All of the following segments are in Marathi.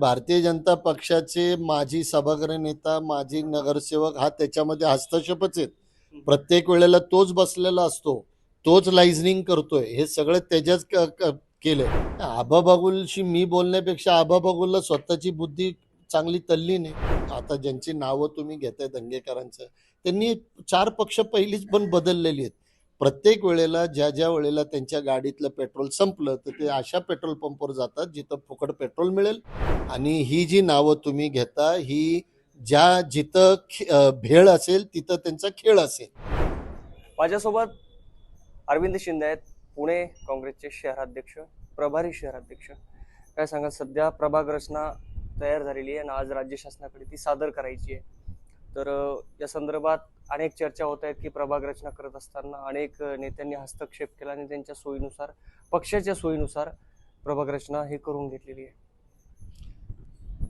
भारतीय जनता पक्षाचे माजी सभागृह नेता माजी नगरसेवक हा त्याच्यामध्ये हस्तक्षेपच आहेत. प्रत्येक वेळेला तोच बसलेला असतो तोच लाइझनिंग करतोय. हे सगळं त्याच्याच केलंय. आबा बागुलशी मी बोलण्यापेक्षा आबा बागुलला स्वतःची बुद्धी चांगली तल्ली नाही. आता ज्यांची नावं तुम्ही घेताय दंगेकरांचं त्यांनी चार पक्ष पहिलीच पण बदललेली आहेत. प्रत्येक वेळेला ज्या ज्या वेळेला त्यांच्या गाडीतलं पेट्रोल संपलं तर ते अशा पेट्रोल पंपवर जातात जिथं फुकट पेट्रोल मिळेल. आणि ही जी नावं तुम्ही घेता ही ज्या जिथं खे- भेळ असेल तिथं त्यांचा खेळ असेल. माझ्यासोबत अरविंद शिंदे आहेत पुणे काँग्रेसचे शहराध्यक्ष प्रभारी शहराध्यक्ष. काय सांगा सध्या प्रभाग रचना तयार झालेली आहे आणि आज राज्य शासनाकडे ती सादर करायची आहे. तर या संदर्भात अनेक चर्चा होत आहेत की प्रभाग रचना करत असताना अनेक नेत्यांनी हस्तक्षेप केला आणि त्यांच्या सोयीनुसार पक्षाच्या सोयीनुसार प्रभाग रचना हे करून घेतलेली आहे.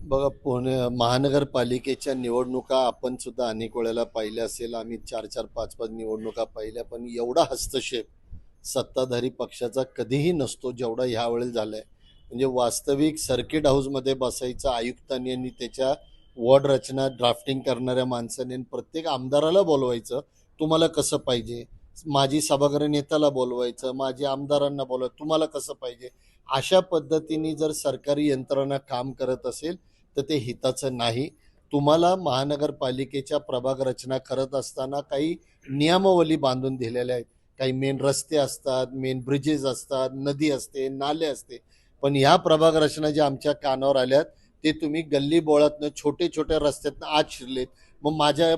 बघा पुणे महानगरपालिकेच्या निवडणुका आपण सुद्धा अनेक वेळेला पाहिल्या असेल. आम्ही चार चार पाच पाच निवडणुका पाहिल्या पण एवढा हस्तक्षेप सत्ताधारी पक्षाचा कधीही नसतो जेवढा ह्यावेळेला झाला आहे म्हणजे वास्तविक सर्किट हाऊसमध्ये बसायचं आयुक्तांनी आणि त्याच्या वॉर्ड रचना ड्राफ्टिंग करणाऱ्या माणसाने प्रत्येक आमदाराला बोलवायचं तुम्हाला कसं पाहिजे? माजी सभागृह नेत्याला बोलवायचं माजी आमदारांना बोलवायचं तुम्हाला कसं पाहिजे? अशा पद्धतीने जर सरकारी यंत्रणा काम करत असेल तर ते हिताचं नाही. तुम्हाला महानगरपालिकेच्या प्रभाग रचना करत असताना काही नियमावली बांधून दिलेल्या आहेत. काही मेन रस्ते असतात मेन ब्रिजेस असतात नदी असते नाले असते. पण ह्या प्रभाग रचना ज्या आमच्या कानावर आल्यात ते तुम्ही गल्ली बोळातनं छोटे छोट्या रस्त्यातनं आत शिरलेत. मग माझ्या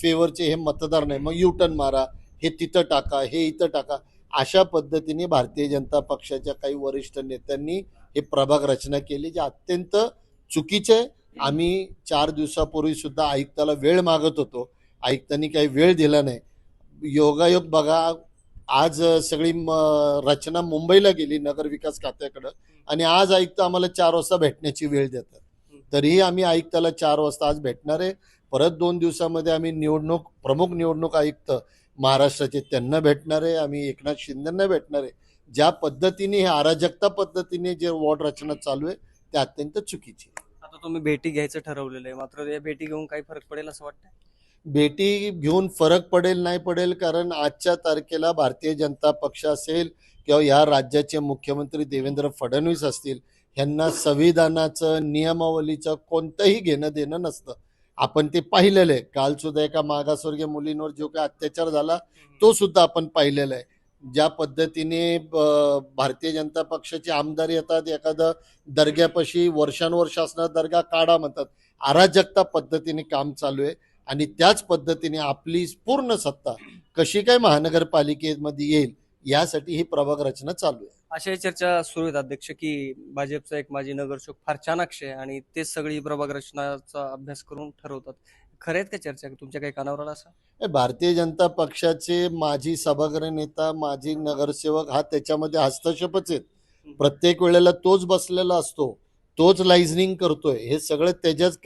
फेवरचे हे मतदार नाही. मग युटर्न मारा हे तिथं टाका हे इथं टाका. अशा पद्धतीने भारतीय जनता पक्षाच्या काही वरिष्ठ नेत्यांनी हे प्रभाग रचना केली जे अत्यंत चुकीचे आहे. आम्ही चार दिवसापूर्वी सुद्धा आयुक्ताला वेळ मागत होतो. आयुक्तांनी काही वेळ दिला नाही. योगायोग बघा आज सगळी रचना मुंबईला गेली नगर विकास खात्याकडं. आणि आज आयुक्त आम्हाला चार वाजता भेटण्याची वेळ देतात. तरीही आम्ही आयुक्ताला चार वाजता आज भेटणार आहे. परत दोन दिवसामध्ये आम्ही निवडणूक प्रमुख निवडणूक आयुक्त महाराष्ट्राचे त्यांना भेटणार आहे. आम्ही एकनाथ शिंदेंना भेटणार आहे. ज्या पद्धतीने हे अराजकता पद्धतीने जे वॉर्ड रचना चालू आहे ते अत्यंत चुकीची आता तुम्ही भेटी घ्यायचं ठरवलेलं आहे. मात्र या भेटी घेऊन काही फरक पडेल असं वाटतं भेटी घेऊन फरक पडेल नाही पडेल कारण आजच्या तारखेला भारतीय जनता पक्ष असेल किंवा या राज्याचे मुख्यमंत्री देवेंद्र फडणवीस असतील ह्यांना संविधानाचं नियमावलीचं कोणतंही घेणं देणं नसतं. आपण ते पाहिलेलं आहे. काल सुद्धा एका मागासवर्गीय मुलींवर जो काही अत्याचार झाला तो सुद्धा आपण पाहिलेला आहे. ज्या पद्धतीने भारतीय जनता पक्षाचे आमदार येतात एखादं दर्ग्यापाशी वर्षानुवर्ष असणारा दर्गा काढा म्हणतात. अराजकता पद्धतीने काम चालू आहे. आणि त्याच पद्धतीने आपली पूर्ण सत्ता कशी काय महानगरपालिकेमध्ये येईल यासाठी ही प्रभाग रचना चालू आहे. अशाही चर्चा सुरू आहेत अध्यक्ष की भाजपचा एक माजी नगरसेवक फार चाणाक्ष आहे आणि तेच सगळी प्रभाग रचनाचा अभ्यास करून ठरवतात. खरे आहेत का चर्चा? तुमच्या काही कानावर आला असं? भारतीय जनता पक्षाचे माजी सभागृह नेता माजी नगरसेवक हा त्याच्यामध्ये हस्तक्षेपच आहेत. प्रत्येक वेळेला तोच बसलेला असतो तोच लाइझनिंग करतोय हे सगळं त्याच्याच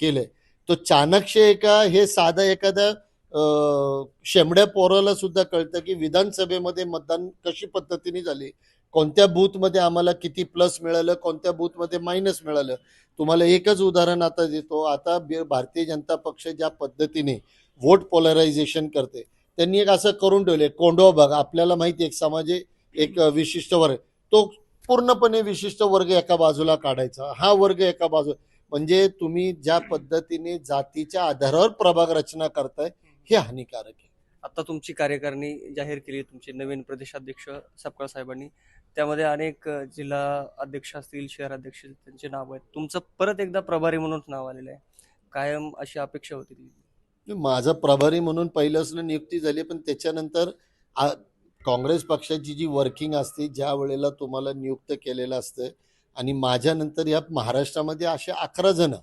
केलंय. तो चाणक्य एका हे साधं एखादं शेमड्या पोराला सुद्धा कळतं की विधानसभेमध्ये मतदान कशी पद्धतीने झाली? कोणत्या बूथमध्ये आम्हाला किती प्लस मिळालं? कोणत्या बूथमध्ये मायनस मिळालं? तुम्हाला एकच उदाहरण आता देतो. आता भारतीय जनता पक्ष ज्या पद्धतीने वोट पोलरायझेशन करते त्यांनी एक असं करून ठेवले कोंडवा भाग. आपल्याला माहिती आहे एक समाज एक विशिष्ट वर्ग तो पूर्णपणे विशिष्ट वर्ग एका बाजूला काढायचा. हा वर्ग एका बाजूला म्हणजे तुम्ही ज्या पद्धतीने जातीच्या आधारावर प्रभाग रचना करताय हे हानिकारक आहे. आता तुमची कार्यकारिणी जाहीर केली तुमचे नवीन प्रदेशाध्यक्ष सपकाळ साहेबांनी. त्यामध्ये अनेक जिल्हा अध्यक्ष असतील शहराध्यक्ष असतील, त्यांचे नाव आहेत. तुमचं परत एकदा प्रभारी म्हणून नाव आलेलं आहे. कायम अशी अपेक्षा होती माझं प्रभारी म्हणून पहिल्यापासून नियुक्ती झाली पण त्याच्यानंतर काँग्रेस पक्षाची जी वर्किंग असते ज्या वेळेला तुम्हाला नियुक्त केलेलं असतं आणि माझ्यानंतर या महाराष्ट्रामध्ये असे अकरा जण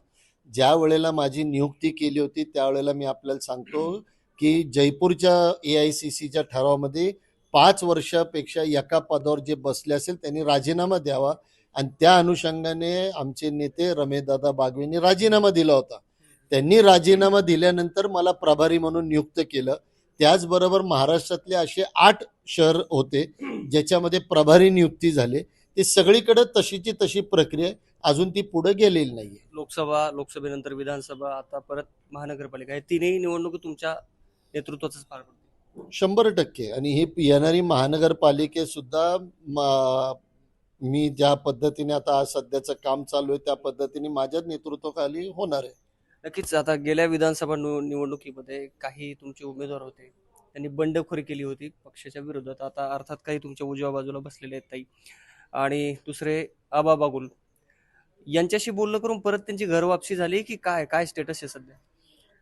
ज्या वेळेला माझी नियुक्ती केली होती त्यावेळेला मी आपल्याला सांगतो की जयपूरच्या ए आय सी सीच्या ठरावामध्ये पाच वर्षापेक्षा एका पदावर जे बसले असेल त्यांनी राजीनामा द्यावा. आणि त्या अनुषंगाने आमचे नेते रमेशदादा बागवेंनी राजीनामा दिला होता. त्यांनी राजीनामा दिल्यानंतर मला प्रभारी म्हणून नियुक्त केलं. त्याचबरोबर महाराष्ट्रातले असे आठ शहर होते ज्याच्यामध्ये प्रभारी नियुक्ती झाले. ती सगळीकडे तशीची तशी प्रक्रिया. अजून ती पुढे गेलेली नाहीये. लोकसभा लोकसभेनंतर विधानसभा आता परत महानगरपालिका. हे तिन्ही निवडणुकी तुमच्या नेतृत्वातच पार पडतील. शंभर टक्के. आणि ही येणारी महानगरपालिके सुद्धा मी ज्या पद्धतीने आता आज सध्याचं काम चालू आहे त्या पद्धतीने माझ्या नेतृत्वाखाली होणार आहे. नक्कीच आता गेल्या विधानसभा निव- निवडणुकीमध्ये काही तुमचे उमेदवार होते. त्यांनी बंडखोरी केली होती पक्षाच्या विरोधात. आता अर्थात काही तुमच्या उजव्या बाजूला बसलेले आहेत ताई. आणि दुसरे आबा बागुल. यांच्याशी बोलणं करून परत त्यांची घरवापसी झाली की काय काय स्टेटस आहे सध्या?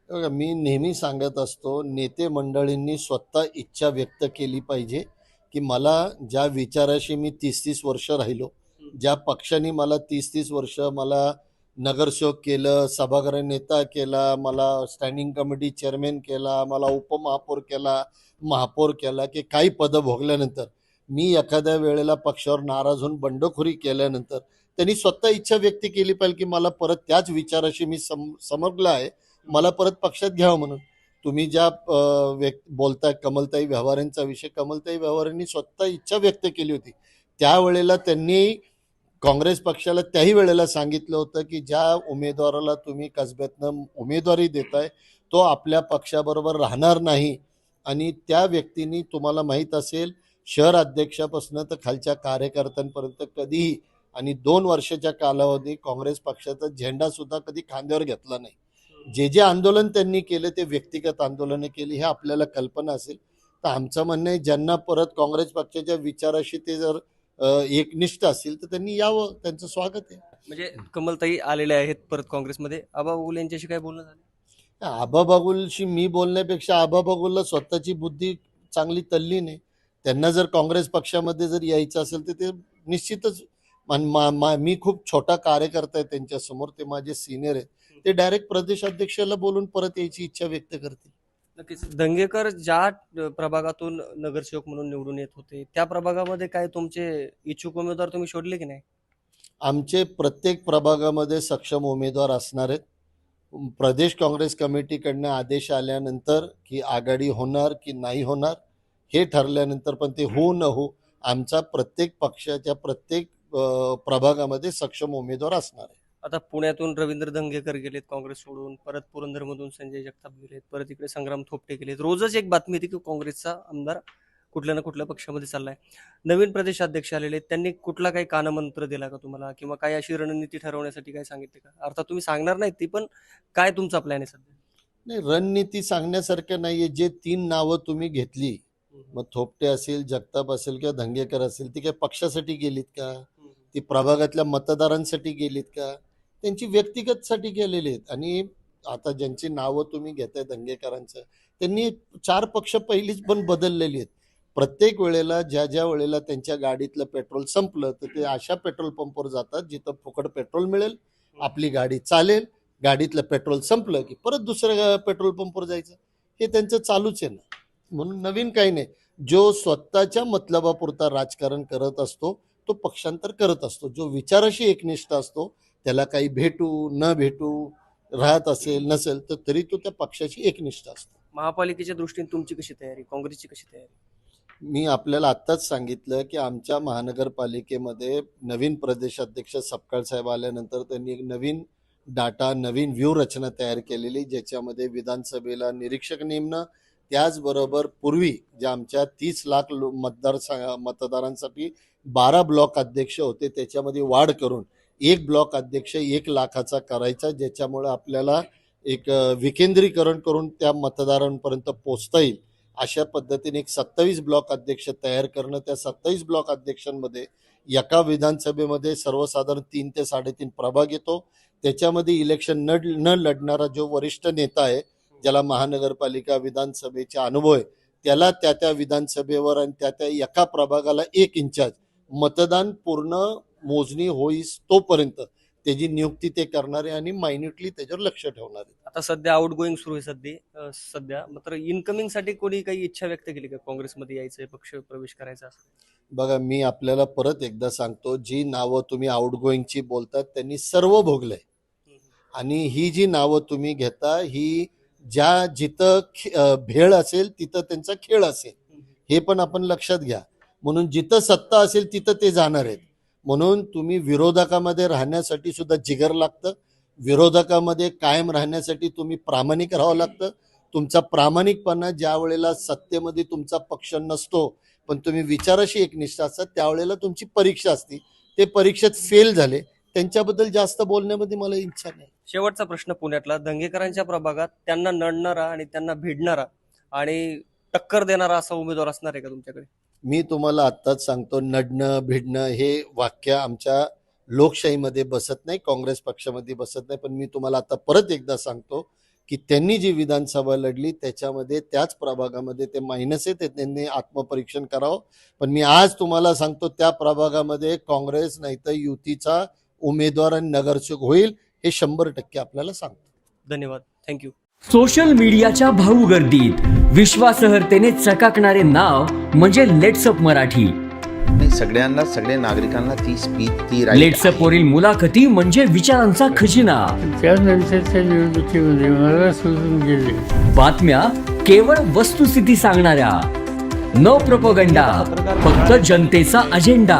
बघा, मी नेहमी सांगत असतो नेते मंडळींनी स्वतः इच्छा व्यक्त केली पाहिजे की मला ज्या विचाराशी मी तीस तीस वर्ष राहिलो ज्या पक्षाने मला तीस तीस वर्ष मला नगरसेवक केलं सभागृह नेता केला मला स्टँडिंग कमिटी चेअरमॅन केला मला उपमहापौर केला महापौर केला की काही पदं भोगल्यानंतर मी एखाद्या वेळेला पक्षावर नाराज होऊन बंडखोरी केल्यानंतर त्यांनी स्वतः इच्छा व्यक्त केली पाहिजे की मला परत त्याच विचाराशी मी सम समजलं आहे. मला परत पक्षात घ्यावं म्हणून. तुम्ही ज्या व्यक्त बोलताय कमलताई व्यवहारांचा विषय कमलताई व्यवहारांनी स्वतः इच्छा व्यक्त केली होती. त्यावेळेला त्यांनी काँग्रेस पक्षाला त्याही वेळेला सांगितलं होतं की ज्या उमेदवाराला तुम्ही कसब्यातनं उमेदवारी देताय तो आपल्या पक्षाबरोबर राहणार नाही आणि त्या व्यक्तींनी तुम्हाला माहीत असेल शहर अध्यक्षापासून तर खालच्या कार्यकर्त्यांपर्यंत कधीही आणि दोन वर्षाच्या कालावधी काँग्रेस पक्षाचा झेंडा सुद्धा कधी खांद्यावर घेतला नाही. जे जे आंदोलन त्यांनी केले ते व्यक्तिगत आंदोलनं केली हे आपल्याला कल्पना असेल. तर आमचं म्हणणं आहे ज्यांना परत काँग्रेस पक्षाच्या विचाराशी ते जर एकनिष्ठ असतील तर त्यांनी यावं त्यांचं स्वागत आहे. म्हणजे कमलताई आलेले आहेत परत काँग्रेसमध्ये. आबा बागुल यांच्याशी काय बोलणं झालं? आबा बागुलशी मी बोलण्यापेक्षा आबा बागुलला स्वतःची बुद्धी चांगली तल्लीन आहे. त्यांना जर काँग्रेस पक्षामध्ये जर यायचं असेल तर ते निश्चितच मान- मा- खूप छोटा कार्यकर्ता आहे त्यांच्यासमोर ते माझे सिनियर आहेत. ते डायरेक्ट प्रदेश अध्यक्षाला बोलून परत यायची इच्छा व्यक्त करतील. नक्कीच. दंगेकर ज्या प्रभागातून नगरसेवक म्हणून निवडून येत होते त्या प्रभागामध्ये काय तुमचे इच्छुक उमेदवार तुम्ही शोधले की नाही? आमचे प्रत्येक प्रभागामध्ये सक्षम उमेदवार असणार आहेत. प्रदेश काँग्रेस कमिटीकडनं आदेश आल्यानंतर की आघाडी होणार की नाही होणार हे ठरल्यानंतर पण ते हो न हो आमचा प्रत्येक पक्षाच्या प्रत्येक प्रभागामध्ये सक्षम उमेदवार असणार आहे. आता पुण्यातून रवींद्र दंगेकर गेलेत काँग्रेस सोडून परत पुरंदरमधून संजय जगताप गेलेत परत इकडे संग्राम थोपटे गेलेत. रोजच एक बातमी येते की काँग्रेसचा आमदार कुठल्या ना कुठल्या पक्षामध्ये चाललाय. नवीन प्रदेशाध्यक्ष आलेले आहेत. त्यांनी कुठला काही कानमंत्र दिला का तुम्हाला? किंवा काही अशी रणनीती ठरवण्यासाठी काय सांगितले का? अर्थात तुम्ही सांगणार नाही ती पण काय तुमचा प्लॅन आहे सध्या? नाही रणनीती सांगण्यासारखं नाहीये. जे तीन नावं तुम्ही घेतली मग थोपटे असेल जगताप असेल किंवा धंगेकर असेल ती काय पक्षासाठी गेलीत का? ती प्रभागातल्या मतदारांसाठी गेलीत का? त्यांची व्यक्तिगतसाठी गेलेली आहेत. आणि आता ज्यांची नावं तुम्ही घेताय दंगेकरांचं त्यांनी चार पक्ष पहिलीच पण बदललेली आहेत. प्रत्येक वेळेला ज्या ज्या वेळेला त्यांच्या गाडीतलं पेट्रोल संपलं तर ते अशा पेट्रोल पंपवर जातात जिथं फुकट पेट्रोल मिळेल आपली गाडी चालेल गाडीतलं पेट्रोल संपलं की परत दुसऱ्या पेट्रोल पंपवर जायचं. हे त्यांचं चालूच आहे ना. म्हणून नवीन काही नाही. जो स्वतःच्या मतलबापुरता राजकारण करत असतो तो पक्षांतर करत असतो. जो विचाराशी एकनिष्ठ असतो त्याला काही भेटू न भेटू राहत असेल नसेल तर तरी तो त्या पक्षाशी एकनिष्ठ असतो. महापालिकेच्या दृष्टीने तुमची कशी तयारी? काँग्रेसची कशी तयारी? मी आपल्याला आत्ताच सांगितलं की आमच्या महानगरपालिकेमध्ये नवीन प्रदेशाध्यक्ष सपकाळ साहेब आल्यानंतर त्यांनी एक नवीन डाटा नवीन व्यूहरचना तयार केलेली ज्याच्यामध्ये विधानसभेला निरीक्षक नेमणं त्याचबरोबर पूर्वी ज्या आमच्या तीस लाख लो- मतदार मतदारांसाठी बारा ब्लॉक अध्यक्ष होते त्याच्यामध्ये वाढ करून एक ब्लॉक अध्यक्ष एक लाखाचा करायचा ज्याच्यामुळे आपल्याला एक विकेंद्रीकरण करून त्या मतदारांपर्यंत पोचता येईल. अशा पद्धतीने एक सत्तावीस ब्लॉक अध्यक्ष तयार करणं त्या सत्तावीस ब्लॉक अध्यक्षांमध्ये एका विधानसभेमध्ये सर्वसाधारण तीन ते साडेतीन प्रभाग येतो. त्याच्यामध्ये इलेक्शन न न लढणारा जो वरिष्ठ नेता आहे ज्याला महानगरपालिका विधानसभेचा अनुभव आहे त्याला त्या त्या विधानसभेवर आणि त्या त्या एका प्रभागाला एक इंचार्ज मतदान पूर्ण मोजणी होईस तोपर्यंत त्याची नियुक्ती ते करणारे आणि मायन्युटली त्याच्यावर लक्ष ठेवणारे आता सध्या आउट गोईंग सुरू आहे सध्या सध्या. मात्र इनकमिंगसाठी कोणी काही इच्छा व्यक्त केली का? काँग्रेसमध्ये यायचंय पक्ष प्रवेश करायचा असं बघा मी आपल्याला परत एकदा सांगतो जी नावं तुम्ही आउटगोईंगची बोलतात त्यांनी सर्व भोगलंय आणि ही जी नावं तुम्ही घेता ही ज्या जिथं भेळ असेल तिथं त्यांचा खेळ असेल. हे पण आपण लक्षात घ्या. म्हणून जिथं सत्ता असेल तिथं ते जाणार आहेत. म्हणून तुम्ही विरोधकामध्ये राहण्यासाठी सुद्धा जिगर लागतं. विरोधकामध्ये कायम राहण्यासाठी तुम्ही प्रामाणिक राहावं लागतं. तुमचा प्रामाणिकपणा ज्या वेळेला सत्तेमध्ये तुमचा पक्ष नसतो पण तुम्ही विचाराशी एकनिष्ठ असतात त्यावेळेला तुमची परीक्षा असते. ते परीक्षेत फेल झाले. त्यांच्याबद्दल जास्त बोलण्यामध्ये मला इच्छा नाही. शेवटचा प्रश्न पुण्यातला. दंगेकरांच्या प्रभागात त्यांना नडणारा आणि त्यांना भिडणारा आणि टक्कर देणारा असा उमेदवार असणार आहे का तुमच्याकडे? मी तुम्हाला आत्ताच सांगतो नडणं भिडणं हे वाक्य आमच्या लोकशाहीमध्ये बसत नाही काँग्रेस पक्षामध्ये बसत नाही पण मी तुम्हाला आता परत एकदा सांगतो की त्यांनी जी विधानसभा लढली त्याच्यामध्ये त्याच प्रभागामध्ये ते मायनस आहे ते त्यांनी आत्मपरीक्षण करावं. पण मी आज तुम्हाला सांगतो त्या प्रभागामध्ये काँग्रेस नाही तर युतीचा उमेदवार आणि नगरसेवक होईल. हे शंभर टक्के आपल्याला सांगतो. धन्यवाद. थँक्यू सोशल मीडियाच्या भाऊ गर्दीत विश्वासार्हतेने चकाकणारे नाव म्हणजे लेट्सअप मराठी. नाही सगळ्यांना सगळ्या नागरिकांना ती स्पीच ती लेट्सअप. वरील मुलाखती म्हणजे विचारांचा खजिना. त्यानंतरच्या निवडणुकीमध्ये मला सोडून गेले. बातम्या केवळ वस्तुस्थिती सांगणाऱ्या. न प्रपोगंडा फक्त जनतेचा अजेंडा